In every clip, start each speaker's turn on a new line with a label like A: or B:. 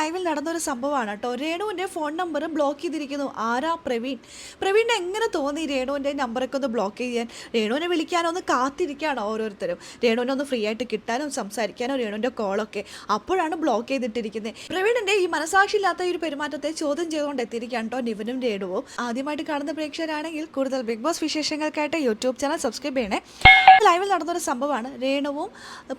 A: ലൈവിൽ നടന്നൊരു സംഭവമാണ് കേട്ടോ. രേണുവിന്റെ ഫോൺ നമ്പർ ബ്ലോക്ക് ചെയ്തിരിക്കുന്നു. ആരാ പ്രവീൺ? പ്രവീണിന് എങ്ങനെ തോന്നി രേണുവിന്റെ നമ്പറൊക്കെ ഒന്ന് ബ്ലോക്ക് ചെയ്യാൻ? രേണുവിനെ വിളിക്കാനോ ഒന്ന് കാത്തിരിക്കുകയാണ് ഓരോരുത്തരും? രേണുവിനെ ഒന്ന് ഫ്രീ ആയിട്ട് കിട്ടാനും സംസാരിക്കാനോ രേണുവിന്റെ കോളൊക്കെ അപ്പോഴാണ് ബ്ലോക്ക് ചെയ്തിട്ടിരിക്കുന്നത് പ്രവീണിന്റെ ഈ മനസാക്ഷിയില്ലാത്ത ഈ ഒരു പെരുമാറ്റത്തെ ചോദ്യം ചെയ്തുകൊണ്ട് എത്തിയിരിക്കുകയാണ് കേട്ടോ നിവിനും രേണുവും. ആദ്യമായിട്ട് കാണുന്ന പ്രേക്ഷകരാണെങ്കിൽ കൂടുതൽ ബിഗ് ബോസ് വിശേഷങ്ങൾക്കായിട്ട് യൂട്യൂബ് ചാനൽ സബ്സ്ക്രൈബ് ചെയ്യണേ. ലൈവിൽ നടന്നൊരു സംഭവമാണ്. രേണുവും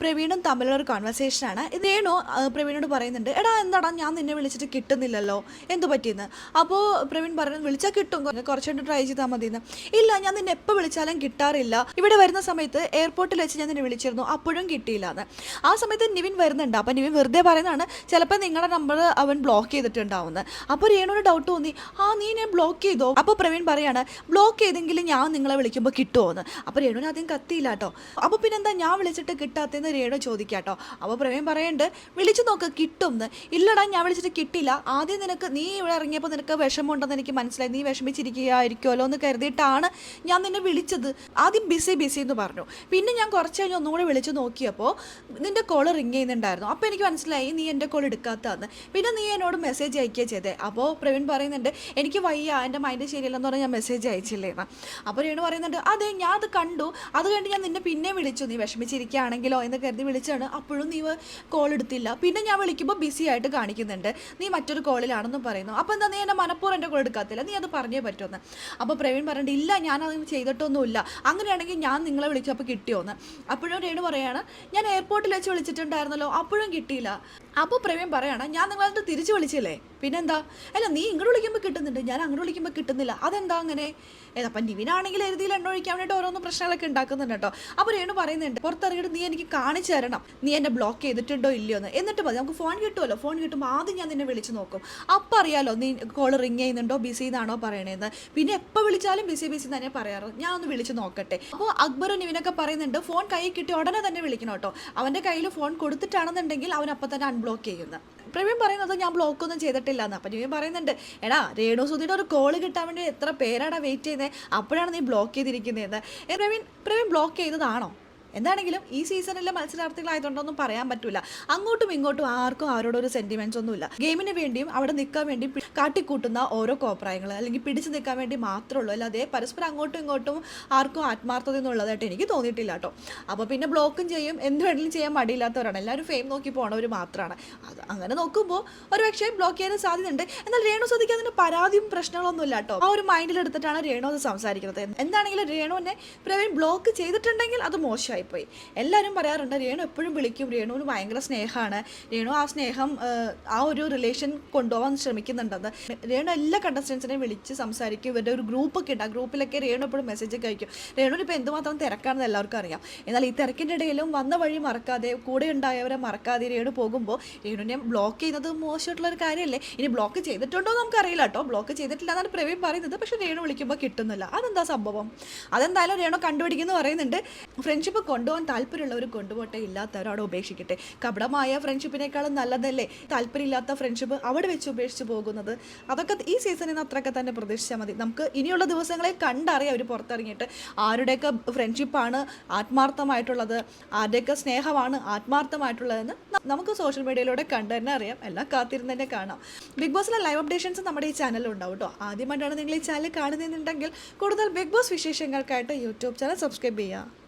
A: പ്രവീണും തമ്മിലുള്ള ഒരു കോൺവെർസേഷനാണ് രേണു പ്രവീണോട് പറയുന്നുണ്ട് എടാ എന്താടാ ഞാൻ നിന്നെ വിളിച്ചിട്ട് കിട്ടുന്നില്ലല്ലോ. എന്തു പറ്റിയെന്ന്? അപ്പോൾ പ്രവീൺ പറഞ്ഞു വിളിച്ചാൽ കിട്ടും. കുറച്ചുകൊണ്ട് ട്രൈ ചെയ്താൽ മതി എന്ന് ഇല്ല ഞാൻ നിന്നെ എപ്പോൾ വിളിച്ചാലും കിട്ടാറില്ല. ഇവിടെ വരുന്ന സമയത്ത് എയർപോർട്ടിൽ വെച്ച് ഞാൻ നിന്നെ വിളിച്ചിരുന്നു. അപ്പോഴും കിട്ടിയില്ല എന്ന് ആ സമയത്ത് നിവിൻ വരുന്നുണ്ട്. അപ്പം നിവിൻ വെറുതെ പറയുന്നതാണ് ചിലപ്പോൾ നിങ്ങളുടെ നമ്പർ അവൻ ബ്ലോക്ക് ചെയ്തിട്ടുണ്ടാവുന്നത് അപ്പോൾ രേണുവിന് ഡൗട്ട് തോന്നി. ആ നീ എന്നെ ബ്ലോക്ക് ചെയ്തോ? അപ്പോൾ പ്രവീൺ പറയാണ് ബ്ലോക്ക് ചെയ്തെങ്കിലും ഞാൻ നിങ്ങളെ വിളിക്കുമ്പോൾ കിട്ടുമോ എന്ന് അപ്പോൾ രേണുവിന് ആദ്യം കത്തിയില്ല കേട്ടോ അപ്പോൾ പിന്നെന്താ ഞാൻ വിളിച്ചിട്ട് കിട്ടാത്തതെന്ന് രേണു ചോദിക്കാം കേട്ടോ അപ്പോൾ പ്രവീൺ പറയുന്നുണ്ട് വിളിച്ചു നോക്ക് കിട്ടും എന്ന് ഇല്ലടാ ഞാൻ വിളിച്ചിട്ട് കിട്ടില്ല ആദ്യം നിനക്ക് നീ ഇവിടെ ഇറങ്ങിയപ്പോൾ നിനക്ക് വിഷമമുണ്ടെന്ന് എനിക്ക് മനസ്സിലായി. നീ വിഷമിച്ചിരിക്കുകയായിരിക്കുമല്ലോ എന്ന് കരുതിയിട്ടാണ് ഞാൻ നിന്നെ വിളിച്ചത്. ആദ്യം ബിസി ബിസി എന്ന് പറഞ്ഞു. പിന്നെ ഞാൻ കുറച്ച് കഴിഞ്ഞ് ഒന്നുകൂടി വിളിച്ച് നോക്കിയപ്പോൾ നിന്റെ കോൾ റിങ് ചെയ്യുന്നുണ്ടായിരുന്നു. അപ്പോൾ എനിക്ക് മനസ്സിലായി നീ എന്റെ കോൾ എടുക്കാത്തതെന്ന്. പിന്നെ നീ എന്നോട് മെസ്സേജ് അയക്കുക ചെയ്തേ. അപ്പോൾ പ്രവീൺ പറയുന്നുണ്ട് എനിക്ക് വയ്യ എന്റെ മൈൻഡ് ശരിയല്ലെന്ന് പറഞ്ഞാൽ ഞാൻ മെസ്സേജ് അയച്ചില്ലേന്ന്. അപ്പോൾ രേണു പറയുന്നുണ്ട് അതെ ഞാൻ അത് കണ്ടു. അത് കണ്ട് ഞാൻ നിന്നെ പിന്നെ വിളിച്ചു. നീ വിഷമിച്ചിരിക്കുകയാണെങ്കിലോ എന്ന് കരുതി വിളിച്ചാണ് അപ്പോഴും നീ കോൾ എടുത്തില്ല. പിന്നെ ഞാൻ വിളിക്കുമ്പോൾ ബിസി ആയിട്ട് കാണിക്കുന്നുണ്ട്. നീ മറ്റൊരു കോളിലാണെന്ന് പറയുന്നു. അപ്പോൾ എന്താ നീ എന്റെ മനപ്പൂർവം എന്റെ കോൾ എടുക്കാത്തില്ല? നീ അത് പറഞ്ഞേ പറ്റുമെന്ന് അപ്പോൾ പ്രവീൺ പറഞ്ഞിട്ട് ഇല്ല ഞാൻ ഞാനത് ചെയ്തിട്ടൊന്നുമില്ല. അങ്ങനെയാണെങ്കിൽ ഞാൻ നിങ്ങളെ വിളിച്ചപ്പോൾ കിട്ടിയോന്ന്. അപ്പോഴും രേണു പറയാണ് ഞാൻ എയർപോർട്ടിൽ വെച്ച് വിളിച്ചിട്ടുണ്ടായിരുന്നല്ലോ. അപ്പോഴും കിട്ടിയില്ല. അപ്പോൾ പ്രവീൺ പറയാണ് ഞാൻ നിങ്ങളെ തിരിച്ചു വിളിച്ചില്ലേ? പിന്നെന്താ? അല്ല നീ ഇങ്ങോട്ട് വിളിക്കുമ്പോൾ കിട്ടുന്നുണ്ട്. ഞാൻ അങ്ങോട്ട് വിളിക്കുമ്പോൾ കിട്ടുന്നില്ല. അതെന്താ അങ്ങനെ? അപ്പം നിവിനാണെങ്കിൽ എഴുതിയിൽ എണ്ണ ഒഴിക്കാൻ വേണ്ടിയിട്ട് ഓരോന്ന് പ്രശ്നങ്ങളൊക്കെ ഉണ്ടാക്കുന്നുണ്ട് കേട്ടോ. അപ്പോൾ രേണു പറയുന്നുണ്ട് പുറത്തിറങ്ങിയിട്ട് നീ എനിക്ക് കാണിച്ചു തരണം. നീ എന്നെ ബ്ലോക്ക് ചെയ്തിട്ടുണ്ടോ ഇല്ലയോ എന്ന് എന്നിട്ട് മതി നമുക്ക് ഫോൺ കിട്ടുമല്ലോ. ഫോൺ കിട്ടുമ്പോൾ ആദ്യം ഞാൻ നിന്നെ വിളിച്ച് നോക്കും. അപ്പം അറിയാലോ നീ കോൾ റിങ് ചെയ്യുന്നുണ്ടോ ബിസി എന്നാണോ പറയണേന്ന്. പിന്നെ എപ്പോൾ വിളിച്ചാലും ബിസി ബിസി തന്നെ പറയാറ്. ഞാൻ ഒന്ന് വിളിച്ച് നോക്കട്ടെ. അപ്പോൾ അക്ബറും നിവിനൊക്കെ പറയുന്നുണ്ട് ഫോൺ കയ്യിൽ കിട്ടി ഉടനെ തന്നെ വിളിക്കണം കേട്ടോ. അവന്റെ കയ്യിൽ ഫോൺ കൊടുത്തിട്ടാണെന്നുണ്ടെങ്കിൽ അവൻ അപ്പം തന്നെ അൺബ്ലോക്ക് ചെയ്യുന്നത് പ്രവീൺ പറയുന്നത് ഞാൻ ബ്ലോക്ക് ഒന്നും ചെയ്തിട്ടില്ല എന്ന് അപ്പം ഞാൻ പറയുന്നുണ്ട് എടാ രേണു സുധിയുടെ ഒരു കോൾ കിട്ടാൻ വേണ്ടി എത്ര പേരാടാ വെയിറ്റ് ചെയ്യുന്നത് അപ്പോഴാണ് നീ ബ്ലോക്ക് ചെയ്തിരിക്കുന്നതെന്ന് പ്രവീൺ പ്രവീൺ ബ്ലോക്ക് ചെയ്തതാണോ? എന്താണെങ്കിലും ഈ സീസണിലെ മത്സരാർത്ഥികളായതുകൊണ്ടൊന്നും പറയാൻ പറ്റില്ല അങ്ങോട്ടും ഇങ്ങോട്ടും ആർക്കും ആരോടൊരു സെന്റിമെന്റ്സ് ഒന്നുമില്ല. ഗെയിമിന് വേണ്ടിയും അവിടെ നിൽക്കാൻ വേണ്ടി കാട്ടിക്കൂട്ടുന്ന ഓരോ കോപ്രായങ്ങൾ അല്ലെങ്കിൽ പിടിച്ചു നിൽക്കാൻ വേണ്ടി മാത്രമേ ഉള്ളൂ. അല്ലാതെ പരസ്പരം അങ്ങോട്ടും ഇങ്ങോട്ടും ആർക്കും ആത്മാർത്ഥത എന്നുള്ളതായിട്ട് എനിക്ക് തോന്നിയിട്ടില്ല കേട്ടോ. അപ്പോൾ പിന്നെ ബ്ലോക്കും ചെയ്യും. എന്ത് വേണമെങ്കിലും ചെയ്യാൻ മടിയില്ലാത്തവരാണ്. എല്ലാവരും ഫെയിം നോക്കി പോണവർ മാത്രമാണ് അത് അങ്ങനെ നോക്കുമ്പോൾ ഒരു പക്ഷേ ബ്ലോക്ക് ചെയ്യാൻ സാധ്യതയുണ്ട്. എന്നാൽ രേണു സ്വദിക്ക് അതിന് പരാതിയും പ്രശ്നങ്ങളൊന്നും ഇല്ല കേട്ടോ. ആ ഒരു മൈൻഡിൽ എടുത്തിട്ടാണ് രേണു അത് സംസാരിക്കുന്നത്. എന്താണെങ്കിലും രേണുവിനെ പ്രവീൺ ബ്ലോക്ക് ചെയ്തിട്ടുണ്ടെങ്കിൽ അത് മോശമായി. പോയി എല്ലാവരും പറയാറുണ്ട് രേണു എപ്പോഴും വിളിക്കും. രേണുവിന് ഭയങ്കര സ്നേഹമാണ് രേണു ആ സ്നേഹം ആ, ഒരു റിലേഷൻ കൊണ്ടുപോകാൻ ശ്രമിക്കുന്നുണ്ടെന്ന്. രേണു എല്ലാ കണ്ടസ്റ്റൻസിനെയും വിളിച്ച് സംസാരിക്കും. ഇവരുടെ ഒരു ഗ്രൂപ്പൊക്കെ ഉണ്ട്. ആ ഗ്രൂപ്പിലൊക്കെ രേണു എപ്പോഴും മെസ്സേജ് ഒക്കെ അയക്കും. രേണുവിന് ഇപ്പോൾ എന്തുമാത്രം തിരക്കാണെന്ന് എല്ലാവർക്കും അറിയാം. എന്നാൽ ഈ തിരക്കിന്റെ ഇടയിലും വന്ന വഴി മറക്കാതെ കൂടെ ഉണ്ടായവരെ മറക്കാതെ രേണു പോകുമ്പോൾ രേണുവിനെ ബ്ലോക്ക് ചെയ്യുന്നത് മോശമായിട്ടുള്ള ഒരു കാര്യമല്ലേ? ഇനി ബ്ലോക്ക് ചെയ്തിട്ടുണ്ടോ നമുക്കറിയില്ല കേട്ടോ. ബ്ലോക്ക് ചെയ്തിട്ടില്ല എന്നാണ് പ്രവീൺ പറയുന്നത്. പക്ഷേ രേണു വിളിക്കുമ്പോൾ കിട്ടുന്നില്ല. അതെന്താ സംഭവം? അതെന്തായാലും രേണു കണ്ടുപിടിക്കുന്നു പറയുന്നുണ്ട്. ഫ്രണ്ട്ഷിപ്പ് കൊണ്ടുപോകാൻ താല്പര്യമുള്ളവർ കൊണ്ടുപോട്ടെ ഇല്ലാത്തവർ അവിടെ ഉപേക്ഷിക്കട്ടെ. കപടമായ ഫ്രണ്ട്ഷിപ്പിനേക്കാളും നല്ലതല്ലേ? താല്പര്യമില്ലാത്ത ഫ്രണ്ട്ഷിപ്പ് അവിടെ വെച്ച് ഉപേക്ഷിച്ച് പോകുന്നത്? അതൊക്കെ ഈ സീസണിൽ നിന്ന് അത്രയൊക്കെ തന്നെ പ്രതീക്ഷിച്ചാൽ മതി. നമുക്ക് ഇനിയുള്ള ദിവസങ്ങളെ കണ്ടറിയാം അവർ പുറത്തിറങ്ങിയിട്ട്. ആരുടെയൊക്കെ ഫ്രണ്ട്ഷിപ്പാണ് ആത്മാർത്ഥമായിട്ടുള്ളത്? ആരുടെയൊക്കെ സ്നേഹമാണ് ആത്മാർത്ഥമായിട്ടുള്ളതെന്ന് നമുക്ക് സോഷ്യൽ മീഡിയയിലൂടെ കണ്ടു തന്നെ അറിയാം. എല്ലാം കാത്തിരുന്ന് തന്നെ കാണാം. ബിഗ് ബോസിലെ ലൈവ് അപ്ഡേഷൻസ് നമ്മുടെ ഈ ചാനലിൽ ഉണ്ടാവും കേട്ടോ. ആദ്യമായിട്ടാണ് നിങ്ങൾ ഈ ചാനൽ കാണുന്നതെന്നുണ്ടെങ്കിൽ കൂടുതൽ ബിഗ് ബോസ് വിശേഷങ്ങൾക്കായിട്ട് യൂട്യൂബ് ചാനൽ സബ്സ്ക്രൈബ് ചെയ്യുക.